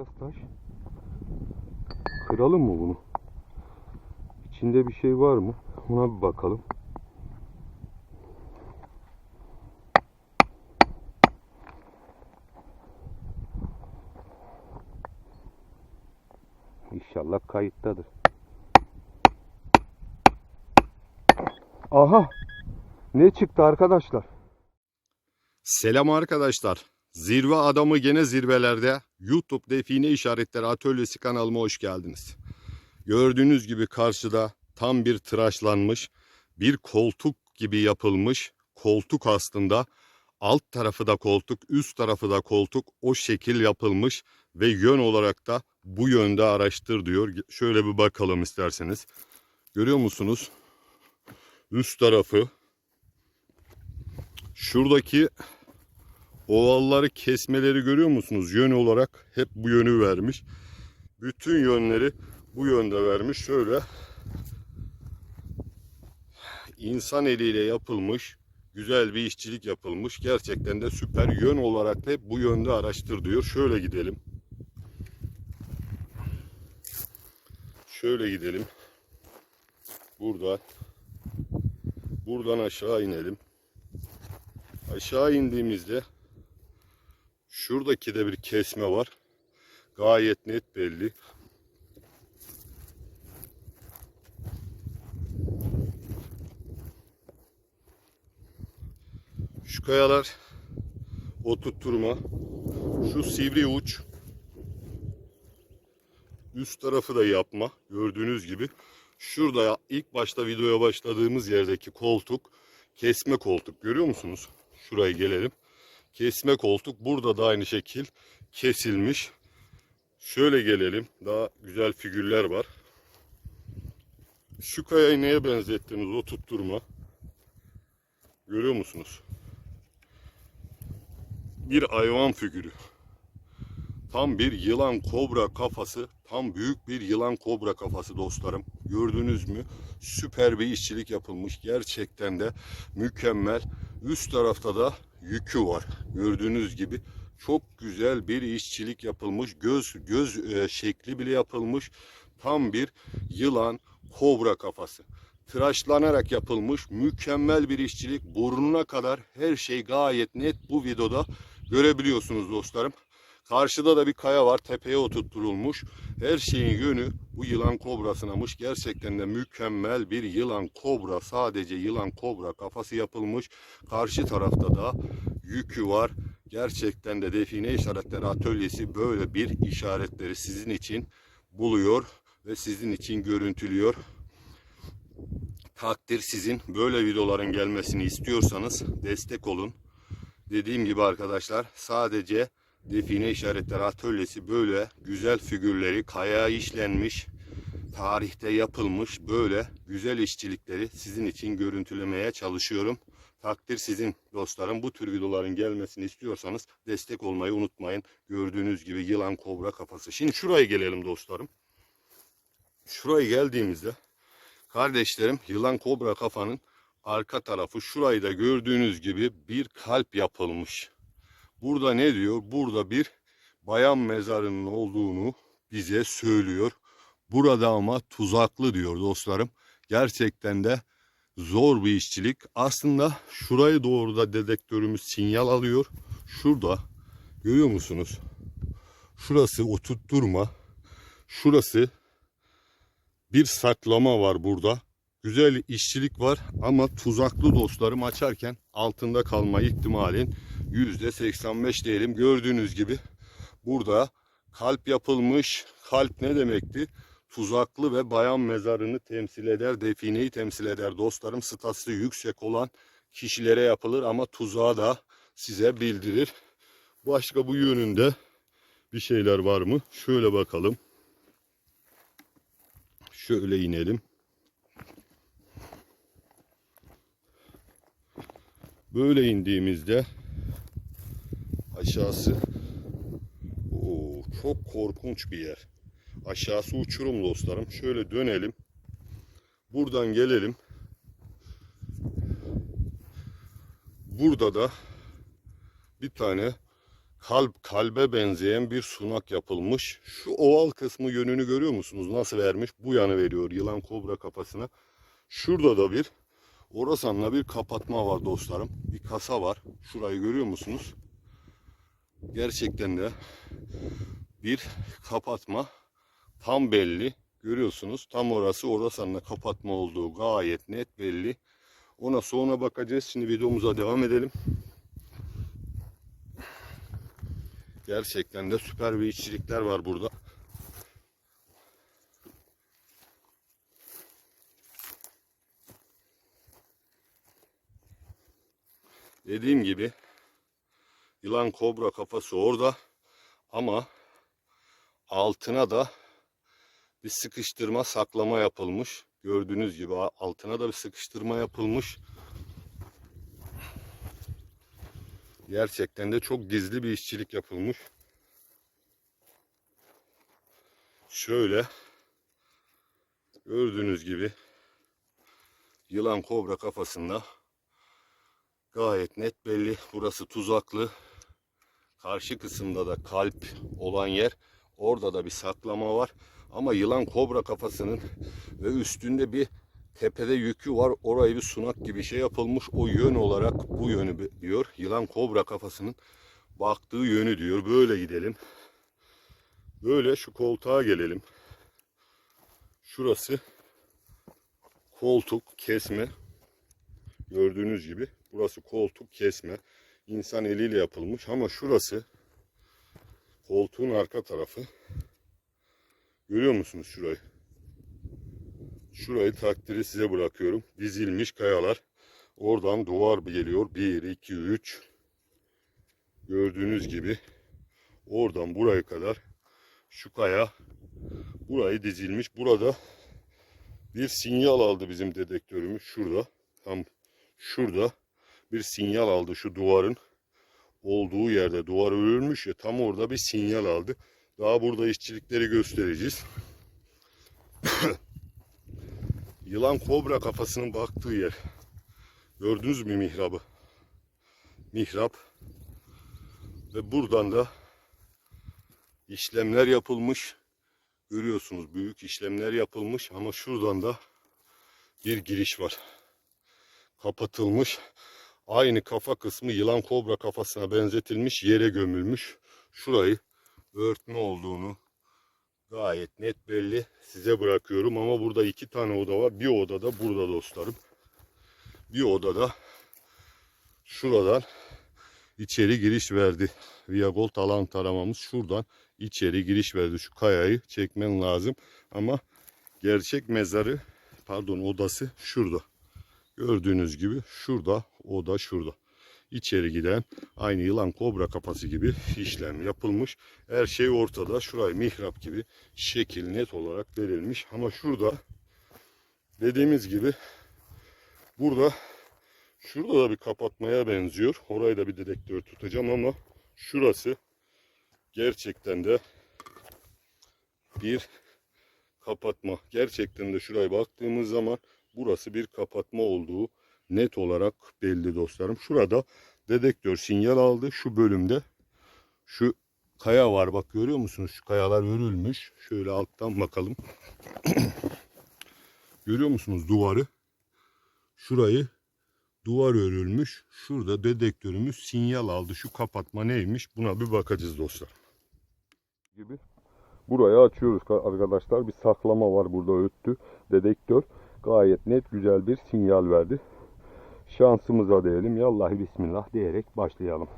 beyaz taş. Kıralım mı bunu? İçinde bir şey var mı? Ona bir bakalım. İnşallah kayıttadır. Aha! Ne çıktı arkadaşlar? Selam arkadaşlar. Zirve adamı gene zirvelerde YouTube Define İşaretleri Atölyesi kanalıma hoş geldiniz. Gördüğünüz gibi karşıda tam bir tıraşlanmış bir koltuk gibi yapılmış koltuk aslında alt tarafı da koltuk üst tarafı da koltuk o şekil yapılmış ve yön olarak da bu yönde araştır diyor. Şöyle bir bakalım isterseniz. Görüyor musunuz? Üst tarafı şuradaki ovalları kesmeleri görüyor musunuz? Yön olarak hep bu yönü vermiş. Bütün yönleri bu yönde vermiş. Şöyle insan eliyle yapılmış güzel bir işçilik yapılmış. Gerçekten de süper yön olarak da hep bu yönde araştır diyor. Şöyle gidelim. Şöyle gidelim. Burada. Buradan aşağı inelim. Aşağı indiğimizde şuradaki de bir kesme var. Gayet net belli. Şu kayalar oturtturma. Şu sivri uç. Üst tarafı da yapma. Gördüğünüz gibi. Şurada ilk başta videoya başladığımız yerdeki koltuk kesme koltuk. Görüyor musunuz? Şuraya gelelim. Kesme koltuk. Burada da aynı şekil kesilmiş. Şöyle gelelim. Daha güzel figürler var. Şu kayayı neye benzettiniz? O tutturma. Görüyor musunuz? Bir hayvan figürü. Tam bir yılan kobra kafası. Tam büyük bir yılan kobra kafası dostlarım. Gördünüz mü? Süper bir işçilik yapılmış. Gerçekten de mükemmel. Üst tarafta da yükü var. Gördüğünüz gibi çok güzel bir işçilik yapılmış. Göz göz e, şekli bile yapılmış. Tam bir yılan kobra kafası. Tıraşlanarak yapılmış mükemmel bir işçilik. Burnuna kadar her şey gayet net bu videoda görebiliyorsunuz dostlarım. Karşıda da bir kaya var. Tepeye oturtturulmuş. Her şeyin yönü bu yılan kobrasınamış. Gerçekten de mükemmel bir yılan kobra. Sadece yılan kobra kafası yapılmış. Karşı tarafta da yükü var. Gerçekten de define işaretleri atölyesi böyle bir işaretleri sizin için buluyor ve sizin için görüntülüyor. Takdir sizin. Böyle videoların gelmesini istiyorsanız destek olun. Dediğim gibi arkadaşlar sadece Define İşaretleri Atölyesi böyle güzel figürleri kaya işlenmiş, tarihte yapılmış böyle güzel işçilikleri sizin için görüntülemeye çalışıyorum. Takdir sizin dostlarım. Bu tür videoların gelmesini istiyorsanız destek olmayı unutmayın. Gördüğünüz gibi yılan kobra kafası. Şimdi şuraya gelelim dostlarım. Şuraya geldiğimizde kardeşlerim yılan kobra kafanın arka tarafı şurayı da gördüğünüz gibi bir kalp yapılmış. Burada ne diyor? Burada bir bayan mezarının olduğunu bize söylüyor. Burada ama tuzaklı diyor dostlarım. Gerçekten de zor bir işçilik. Aslında şurayı doğru da dedektörümüz sinyal alıyor. Şurada görüyor musunuz? Şurası oturtturma. Şurası bir saklama var burada. Güzel işçilik var ama tuzaklı dostlarım açarken altında kalma ihtimalin %85 diyelim. Gördüğünüz gibi burada kalp yapılmış. Kalp ne demekti? Tuzaklı ve bayan mezarını temsil eder, defineyi temsil eder. Dostlarım statüsü yüksek olan kişilere yapılır ama tuzağı da size bildirir. Başka bu yönünde bir şeyler var mı? Şöyle bakalım. Şöyle inelim. Böyle indiğimizde aşağısı Oo, çok korkunç bir yer. Aşağısı uçurum dostlarım. Şöyle dönelim. Buradan gelelim. Burada da bir tane kalp kalbe benzeyen bir sunak yapılmış. Şu oval kısmı yönünü görüyor musunuz? Nasıl vermiş? Bu yanı veriyor yılan kobra kafasına. Şurada da bir orasanla bir kapatma var dostlarım. Bir kasa var. Şurayı görüyor musunuz? Gerçekten de bir kapatma tam belli. Görüyorsunuz tam orası orasanla kapatma olduğu gayet net belli. Ona sonra bakacağız. Şimdi videomuza devam edelim. Gerçekten de süper bir işçilikler var burada. Dediğim gibi yılan kobra kafası orada ama altına da bir sıkıştırma saklama yapılmış. Gördüğünüz gibi altına da bir sıkıştırma yapılmış. Gerçekten de çok gizli bir işçilik yapılmış. Şöyle gördüğünüz gibi yılan kobra kafasında gayet net belli. Burası tuzaklı. Karşı kısımda da kalp olan yer. Orada da bir saklama var. Ama yılan kobra kafasının ve üstünde bir tepede yükü var. Orayı bir sunak gibi şey yapılmış. O yön olarak bu yönü diyor. Yılan kobra kafasının baktığı yönü diyor. Böyle gidelim. Böyle şu koltuğa gelelim. Şurası koltuk kesme. Gördüğünüz gibi burası koltuk kesme. İnsan eliyle yapılmış ama şurası koltuğun arka tarafı. Görüyor musunuz şurayı? Şurayı takdiri size bırakıyorum. Dizilmiş kayalar. Oradan duvar geliyor. 1, 2, 3. Gördüğünüz gibi oradan buraya kadar şu kaya burayı dizilmiş. Burada bir sinyal aldı bizim dedektörümüz. Şurada. Tam şurada bir sinyal aldı şu duvarın olduğu yerde. Duvar örülmüş ya tam orada bir sinyal aldı. Daha burada işçilikleri göstereceğiz. Yılan kobra kafasının baktığı yer. Gördünüz mü mihrabı? Mihrap. Ve buradan da işlemler yapılmış. Görüyorsunuz büyük işlemler yapılmış ama şuradan da bir giriş var. Kapatılmış. Aynı kafa kısmı yılan kobra kafasına benzetilmiş yere gömülmüş. Şurayı örtme olduğunu gayet net belli. Size bırakıyorum ama burada iki tane oda var. Bir oda da burada dostlarım. Bir odada şuradan içeri giriş verdi. Via Gold alan taramamız şuradan içeri giriş verdi. Şu kayayı çekmen lazım. Ama gerçek mezarı pardon odası şurada. Gördüğünüz gibi şurada oda şurada. İçeri giden aynı yılan kobra kafası gibi işlem yapılmış. Her şey ortada. Şurayı mihrap gibi şekil net olarak verilmiş. Ama şurada dediğimiz gibi burada şurada da bir kapatmaya benziyor. Orayı da bir dedektör tutacağım ama şurası gerçekten de bir kapatma. Gerçekten de şuraya baktığımız zaman burası bir kapatma olduğu net olarak belli dostlarım. Şurada dedektör sinyal aldı. Şu bölümde şu kaya var. Bak görüyor musunuz? Şu kayalar örülmüş. Şöyle alttan bakalım. görüyor musunuz duvarı? Şurayı duvar örülmüş. Şurada dedektörümüz sinyal aldı. Şu kapatma neymiş? Buna bir bakacağız dostlar. Gibi. Burayı açıyoruz arkadaşlar. Bir saklama var burada öttü. Dedektör gayet net güzel bir sinyal verdi. Şansımıza diyelim. Yallahi bismillah diyerek başlayalım.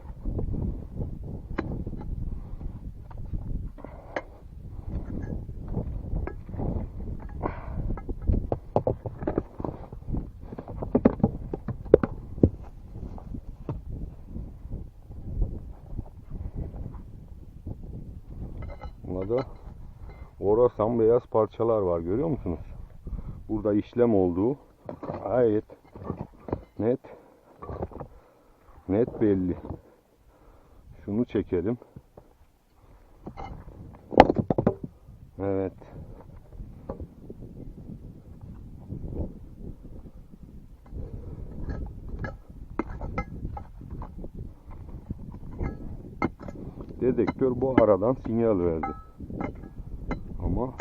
Buna da orasan beyaz parçalar var görüyor musunuz? Burada işlem olduğu gayet net net belli. Şunu çekelim. Evet. dedektör bu aradan sinyal verdi. Ama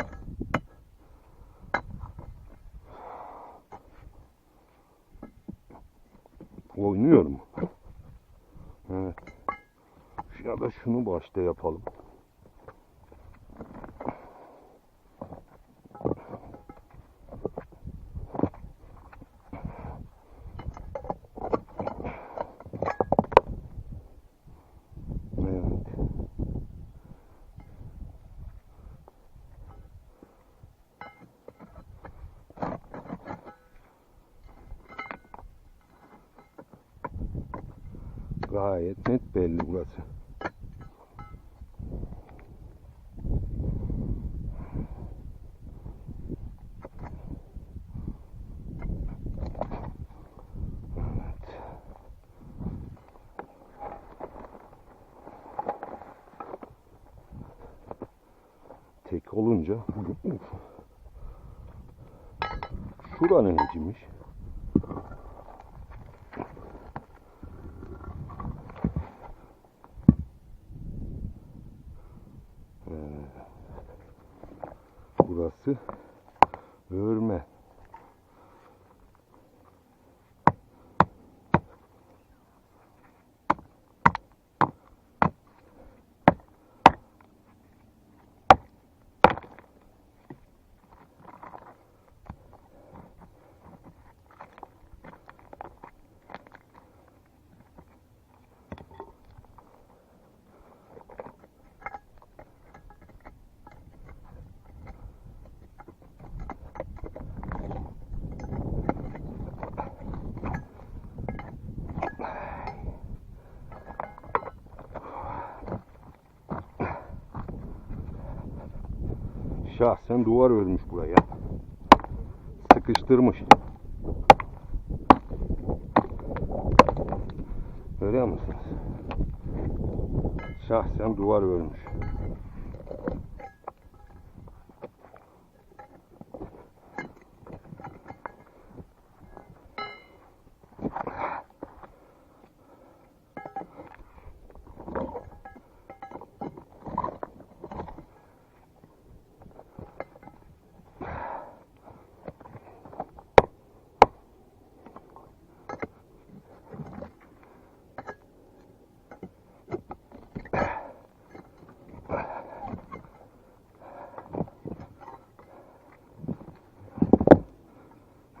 oynuyor mu? Evet. Ya da şunu başta yapalım. Evet. Gayet net belli burası. Evet. Olunca Şura neciymiş? Ee, Burası örme. Şahsen duvar örmüş buraya. Sıkıştırmış. Görüyor musunuz? Şahsen duvar örmüş.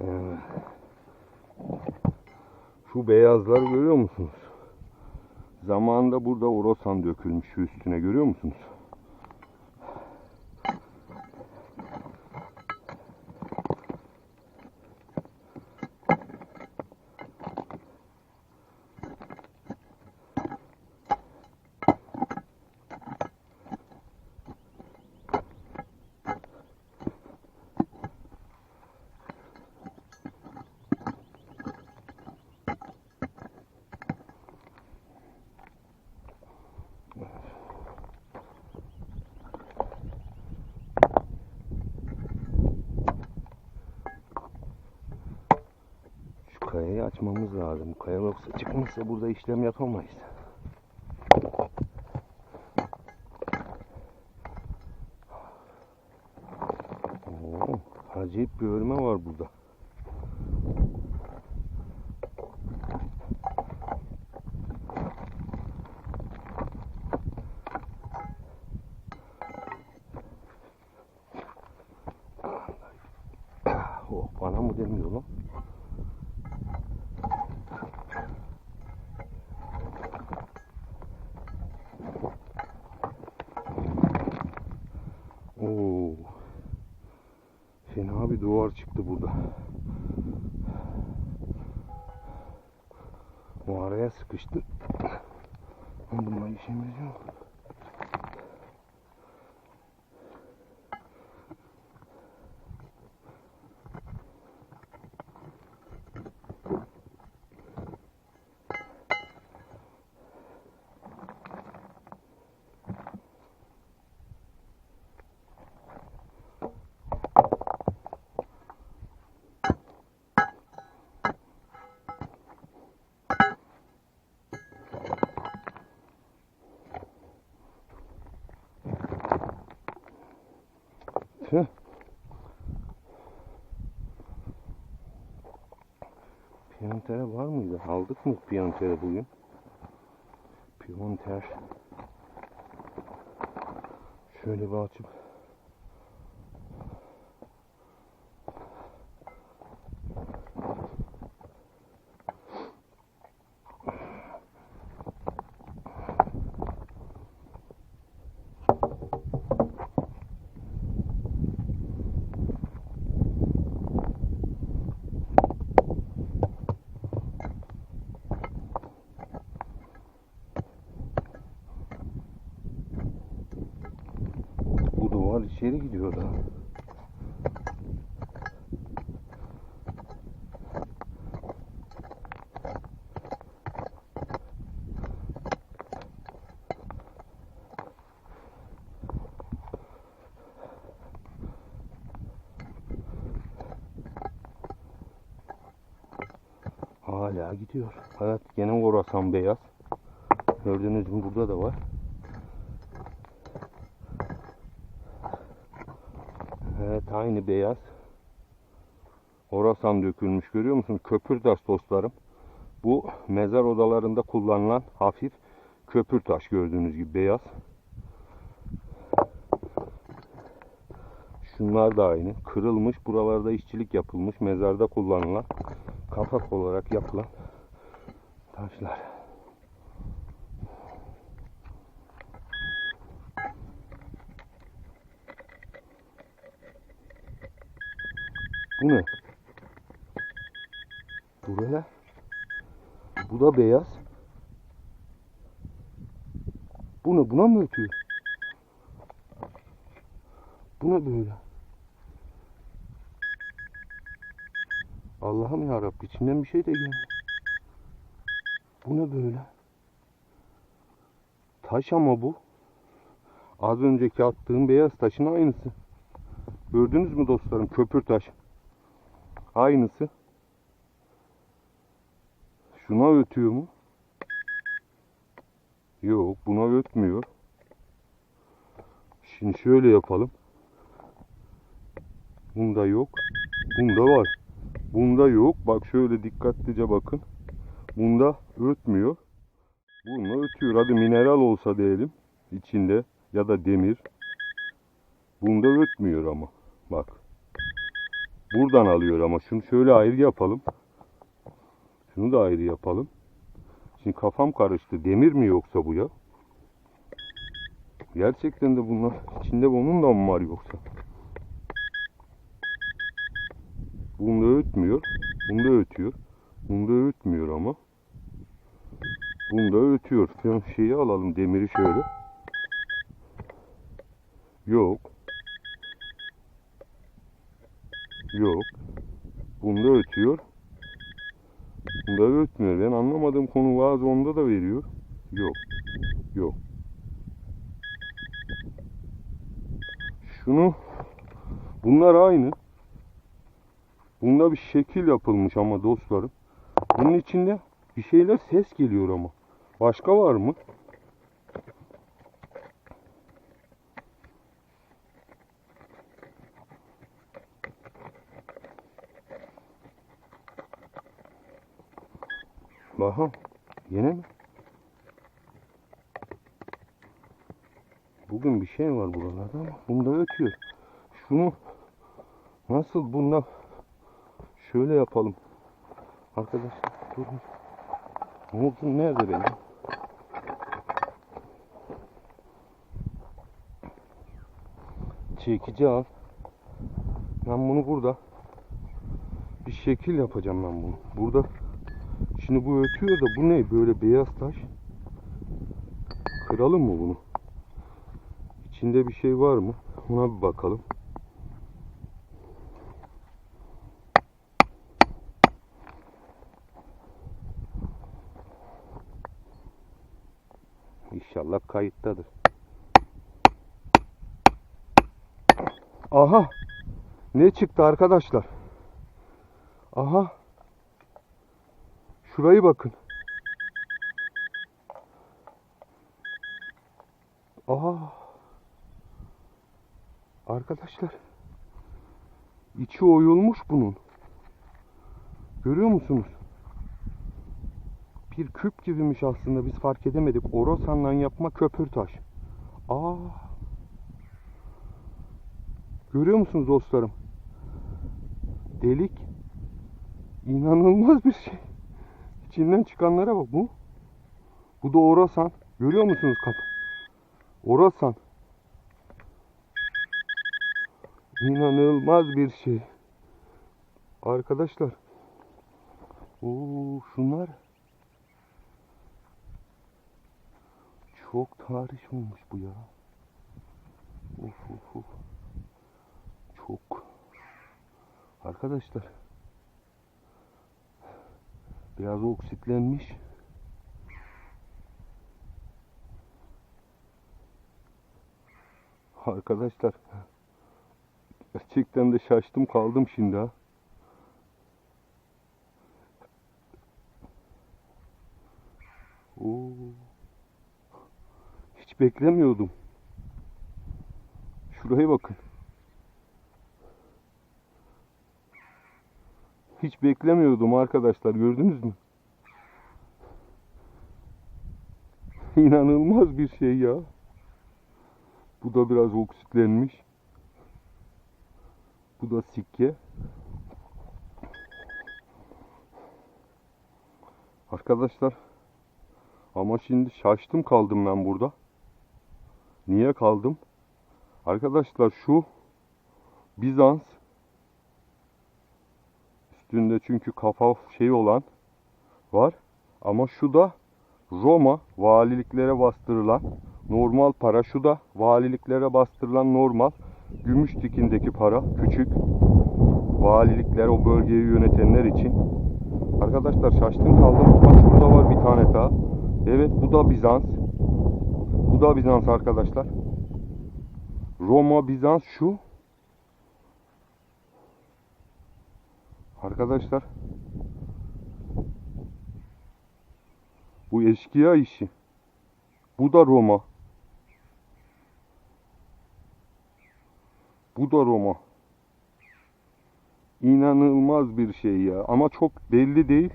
Evet. Şu beyazları görüyor musunuz? Zamanında burada orosan dökülmüş üstüne görüyor musunuz? Şu kayayı açmamız lazım. Kaya yoksa çıkmazsa burada işlem yapamayız. Oo, acayip bir örme var burada. Oh, bana mı demiyor lan? Oo. Fena bir duvar çıktı burada. Bu araya sıkıştı. Bununla işimiz yok. Mı piyantere bugün? Piyanter. Şöyle bir açıp. Bu duvar içeri gidiyor da. Hala gidiyor. Evet gene orasan beyaz. Gördüğünüz gibi burada da var. Evet aynı beyaz. Orasan dökülmüş görüyor musunuz? Köpürtaş dostlarım. Bu mezar odalarında kullanılan hafif köpürtaş gördüğünüz gibi beyaz. Şunlar da aynı. Kırılmış. Buralarda işçilik yapılmış. Mezarda kullanılan kapak olarak yapılan taşlar. Bu ne? Bu ne? Bu da beyaz. Bu ne? Buna mı ötüyor? Bu ne böyle? Allah'ım ya Rabbi içinden bir şey de geldi. Bu ne böyle? Taş ama bu. Az önceki attığım beyaz taşın aynısı. Gördünüz mü dostlarım? Köpür taş. Aynısı. Şuna ötüyor mu? Yok buna ötmüyor. Şimdi şöyle yapalım. Bunda yok. Bunda var. Bunda yok. Bak şöyle dikkatlice bakın. Bunda ötmüyor. Bunda ötüyor. Hadi mineral olsa diyelim. içinde ya da demir. Bunda ötmüyor ama. Bak. Buradan alıyor ama şunu şöyle ayrı yapalım. Şunu da ayrı yapalım. Şimdi kafam karıştı. Demir mi yoksa bu ya? Gerçekten de bunlar içinde bunun da mı var yoksa? Bunda ötmüyor. Bunda ötüyor. Bunda ötmüyor ama. Bunda ötüyor. Şu şeyi alalım demiri şöyle. Yok. Yok. Bunda ötüyor. Bunda ötmüyor. Ben anlamadığım konu bazı onda da veriyor. Yok. Yok. Şunu bunlar aynı. Bunda bir şekil yapılmış ama dostlarım. Bunun içinde bir şeyler ses geliyor ama. Başka var mı? Baha. Yine mi? Bugün bir şey var buralarda ama bunda ötüyor. Şunu nasıl bunda şöyle yapalım. Arkadaşlar durun. Oldu? Nerede benim? Çekici al. Ben bunu burada bir şekil yapacağım ben bunu. Burada Şimdi bu ötüyor da bu ne? Böyle beyaz taş. Kıralım mı bunu? İçinde bir şey var mı? Ona bir bakalım. İnşallah kayıttadır. Aha! Ne çıktı arkadaşlar? Aha! Şurayı bakın. Aa. Arkadaşlar İçi oyulmuş bunun. Görüyor musunuz? Bir küp gibiymiş aslında biz fark edemedik. Orasan'dan yapma köpür taş. Aa. Görüyor musunuz dostlarım? Delik. İnanılmaz bir şey. İçinden çıkanlara bak bu. Bu da Orasan. Görüyor musunuz kapı? Orasan. İnanılmaz bir şey. Arkadaşlar. Oo şunlar. Çok tarih olmuş bu ya. Of of of. Çok. Arkadaşlar. Biraz oksitlenmiş. Arkadaşlar. Gerçekten de şaştım kaldım şimdi ha. Oo. Hiç beklemiyordum. Şuraya bakın. Hiç beklemiyordum arkadaşlar gördünüz mü? İnanılmaz bir şey ya. Bu da biraz oksitlenmiş. Bu da sikke. Arkadaşlar ama şimdi şaştım kaldım ben burada. Niye kaldım? Arkadaşlar şu Bizans üstünde çünkü kafa şey olan var. Ama şu da Roma valiliklere bastırılan normal para. Şu da valiliklere bastırılan normal gümüş dikindeki para. Küçük valilikler o bölgeyi yönetenler için. Arkadaşlar şaştım kaldım. Bak şurada var bir tane daha. Evet bu da Bizans. Bu da Bizans arkadaşlar. Roma, Bizans şu. Arkadaşlar. Bu eşkıya işi. Bu da Roma. Bu da Roma. İnanılmaz bir şey ya. Ama çok belli değil.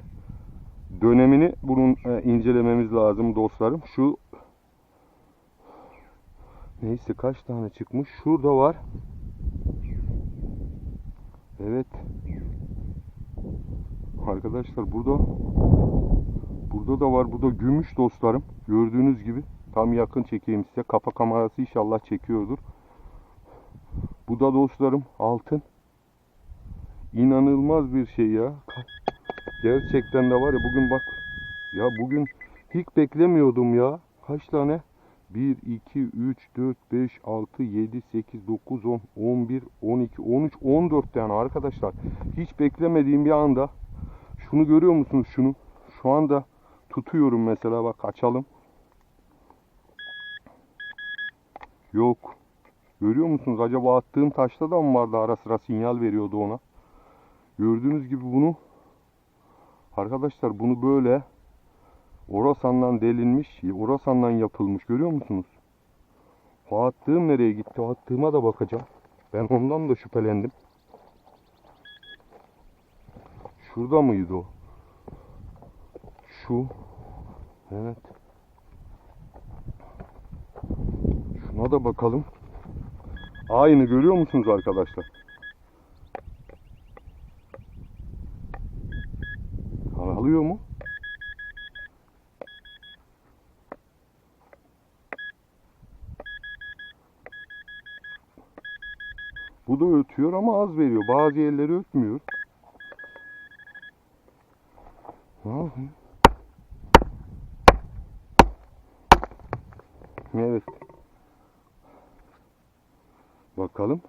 Dönemini bunun e, incelememiz lazım dostlarım. Şu Neyse kaç tane çıkmış? Şurada var. Evet. Arkadaşlar burada burada da var. Bu da gümüş dostlarım. Gördüğünüz gibi. Tam yakın çekeyim size. Kafa kamerası inşallah çekiyordur. Bu da dostlarım altın. İnanılmaz bir şey ya. Gerçekten de var ya bugün bak. Ya bugün hiç beklemiyordum ya. Kaç tane? 1, 2, 3, 4, 5, 6, 7, 8, 9, 10, 11, 12, 13, 14 tane arkadaşlar. Hiç beklemediğim bir anda şunu görüyor musunuz şunu? Şu anda tutuyorum mesela bak açalım. Yok. Görüyor musunuz? Acaba attığım taşta da mı vardı ara sıra sinyal veriyordu ona? Gördüğünüz gibi bunu arkadaşlar bunu böyle Orasan'dan delinmiş, Orasan'dan yapılmış. Görüyor musunuz? O attığım nereye gitti? O attığıma da bakacağım. Ben ondan da şüphelendim. Şurada mıydı o? Şu. Evet. Şuna da bakalım. Aynı görüyor musunuz arkadaşlar? Alıyor mu? Bu da ötüyor ama az veriyor. Bazı yerleri ötmüyor. Evet. Bakalım.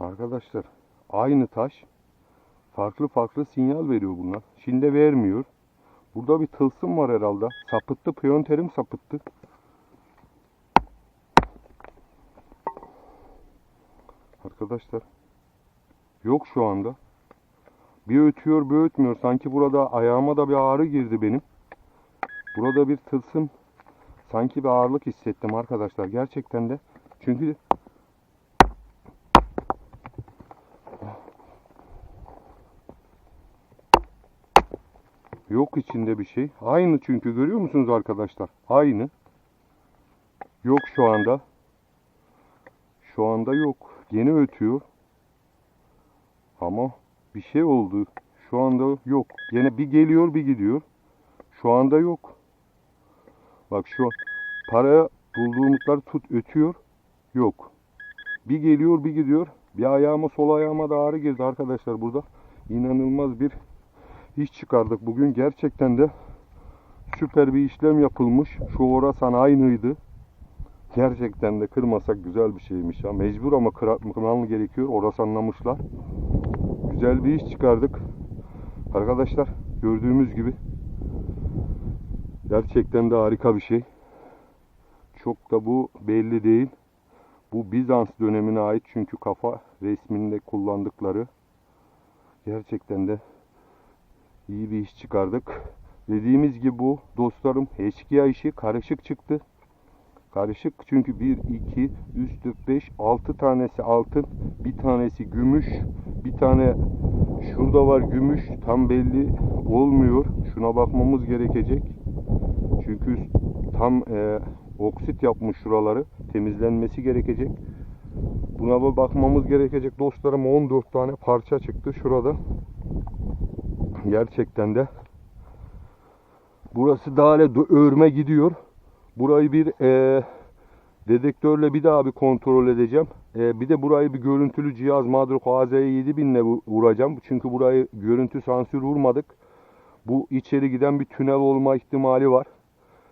Arkadaşlar aynı taş farklı farklı sinyal veriyor bunlar. Şimdi vermiyor. Burada bir tılsım var herhalde. Sapıttı. Piyonterim sapıttı. arkadaşlar. Yok şu anda. Bir ötüyor bir ötmüyor. Sanki burada ayağıma da bir ağrı girdi benim. Burada bir tılsım. Sanki bir ağırlık hissettim arkadaşlar. Gerçekten de. Çünkü Yok içinde bir şey. Aynı çünkü görüyor musunuz arkadaşlar? Aynı. Yok şu anda. Şu anda yok. Yeni ötüyor. Ama bir şey oldu. Şu anda yok. Yine bir geliyor bir gidiyor. Şu anda yok. Bak şu paraya bulduğumuzlar tut ötüyor. Yok. Bir geliyor bir gidiyor. Bir ayağıma sol ayağıma da ağrı girdi arkadaşlar burada. İnanılmaz bir iş çıkardık bugün. Gerçekten de süper bir işlem yapılmış. Şu orasan aynıydı. Gerçekten de kırmasak güzel bir şeymiş ya. Mecbur ama kırmam gerekiyor. Orasanlamışlar. Güzel bir iş çıkardık. Arkadaşlar gördüğümüz gibi gerçekten de harika bir şey. Çok da bu belli değil. Bu Bizans dönemine ait çünkü kafa resminde kullandıkları gerçekten de iyi bir iş çıkardık. Dediğimiz gibi bu dostlarım eşkıya işi karışık çıktı. Karışık çünkü 1, 2, 3, 4, 5, 6 tanesi altın, bir tanesi gümüş, bir tane şurada var gümüş tam belli olmuyor. Şuna bakmamız gerekecek. Çünkü tam e, oksit yapmış şuraları. Temizlenmesi gerekecek. Buna bir bakmamız gerekecek dostlarım. 14 tane parça çıktı şurada. Gerçekten de. Burası daha örme gidiyor. Burayı bir e, dedektörle bir daha bir kontrol edeceğim. E, bir de burayı bir görüntülü cihaz Madruk AZ7000 ile vu- vuracağım. Çünkü burayı görüntü sansür vurmadık. Bu içeri giden bir tünel olma ihtimali var.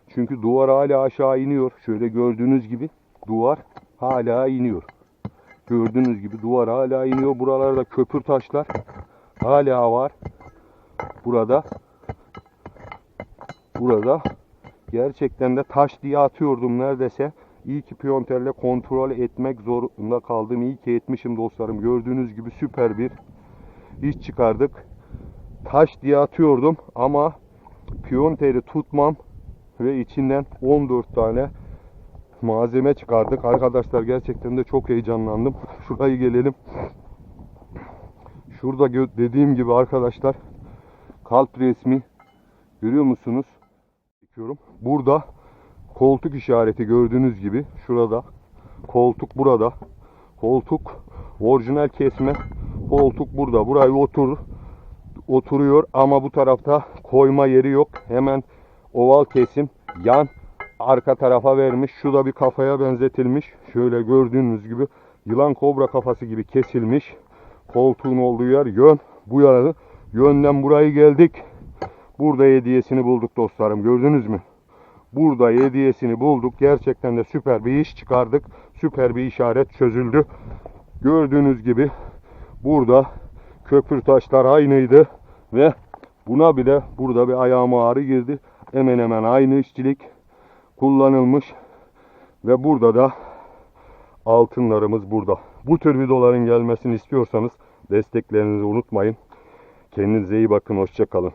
Çünkü duvar hala aşağı iniyor. Şöyle gördüğünüz gibi duvar hala iniyor. Gördüğünüz gibi duvar hala iniyor. Buralarda köpür taşlar hala var. Burada burada gerçekten de taş diye atıyordum neredeyse. İyi ki piyonterle kontrol etmek zorunda kaldım. İyi ki etmişim dostlarım. Gördüğünüz gibi süper bir iş çıkardık. Taş diye atıyordum ama piyonteri tutmam ve içinden 14 tane malzeme çıkardık. Arkadaşlar gerçekten de çok heyecanlandım. Şurayı gelelim. Şurada dediğim gibi arkadaşlar kalp resmi görüyor musunuz? Çekiyorum. Burada koltuk işareti gördüğünüz gibi şurada. Koltuk burada. Koltuk orijinal kesme. Koltuk burada. Burayı otur oturuyor ama bu tarafta koyma yeri yok. Hemen oval kesim yan arka tarafa vermiş. Şu da bir kafaya benzetilmiş. Şöyle gördüğünüz gibi yılan kobra kafası gibi kesilmiş. Koltuğun olduğu yer yön. Bu yana yönden burayı geldik. Burada hediyesini bulduk dostlarım. Gördünüz mü? Burada hediyesini bulduk. Gerçekten de süper bir iş çıkardık. Süper bir işaret çözüldü. Gördüğünüz gibi burada köpür taşlar aynıydı ve buna bile burada bir ayağıma ağrı girdi. Hemen hemen aynı işçilik kullanılmış ve burada da altınlarımız burada. Bu tür videoların gelmesini istiyorsanız desteklerinizi unutmayın. Kendinize iyi bakın. Hoşçakalın.